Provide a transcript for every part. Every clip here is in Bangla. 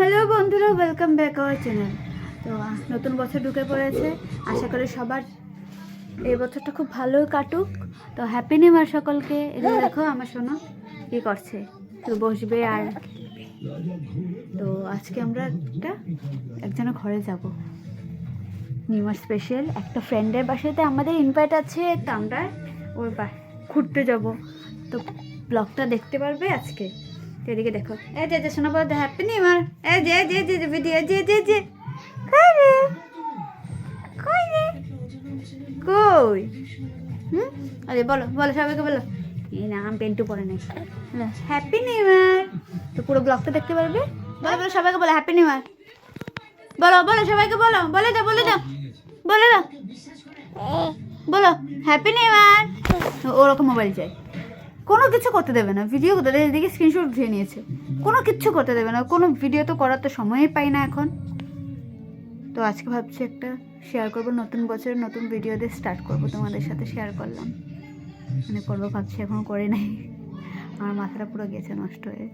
হ্যালো বন্ধুরা ওয়েলকাম ব্যাক আওয়ার চ্যানেল তো নতুন বছর ঢুকে পড়েছে। আশা করি সবার এই বছরটা খুব ভালোই কাটুক। তো হ্যাপি নিউ ইয়ার সকলকে। এটা দেখো, আমার শোনো কী করছে? তো বসবে আর তো আজকে আমরা একটা, একজনের ঘরে যাব। নিউ ইয়ার স্পেশাল একটা ফ্রেন্ডের বাসাতে আমাদের ইনভাইট আছে, তো আমরা ওর বা, ঘুরতে যাব। তো ব্লগটা দেখতে পারবে আজকে? এদিকে দেখো। এই যে যে শোনা বলো হ্যাপি নিউ ইয়ার এই যে যে যে যে ভিডিও যে যে যে। কই রে? কই রে? কই? হুম? আরে বলো বলো সবাইকে বলো। এই না আমি পেন্টু পরে নাই। হ্যাপি নিউ ইয়ার তো পুরো ব্লগটা দেখতে পারবে? বলো বলো সবাইকে বলো হ্যাপি নিউ ইয়ার বলো বলো সবাইকে বলো বলে দাও বলে দাও। বলে দাও। বলো হ্যাপি নিউ ইয়ার ওরকম মোবাইল চাই কোনো কিছু করতে দেবে না। ভিডিও এদিকে স্ক্রিনশট উঠিয়ে নিয়েছে। কোনো কিচ্ছু করতে দেবে না। কোনো ভিডিও তো করার তো সময়ই পাই না এখন। তো আজকে ভাবছি একটা শেয়ার করব। নতুন বছরের নতুন ভিডিও দিয়ে স্টার্ট করব। তোমাদের সাথে শেয়ার করলাম। মানে করব ভাবছি, এখন করে নাই। আমার মাথাটা পুরো গেছে নষ্ট হয়ে।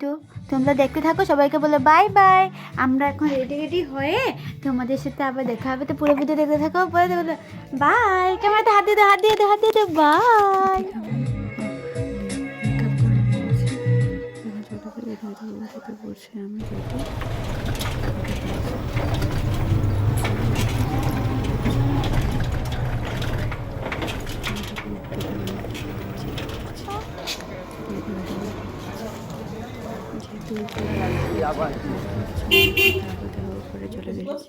তো তোমরা দেখতে থাকো, সবাইকে বলে বাই বাই আমরা এখন রেডি রেডি হয়ে তোমাদের সাথে আবার দেখা হবে। তো পুরো ভিডিও দেখতে থাকো, পরে বাই ক্যামেরাতে হাত দিয়ে হাত দিয়ে হাত দিয়ে বাই করছে আমি যেহেতু। উপরে চলে গেছি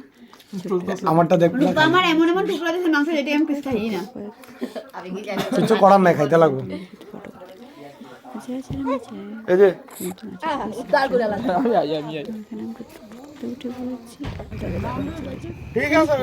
আমারটা দেখ আমার এমন এমন টুকরা দিয়েছে মাংস যেটা আমি কিছু খাই না। কিছু করার নাই খাইতে লাগবে। এই যে। ঠিক আছে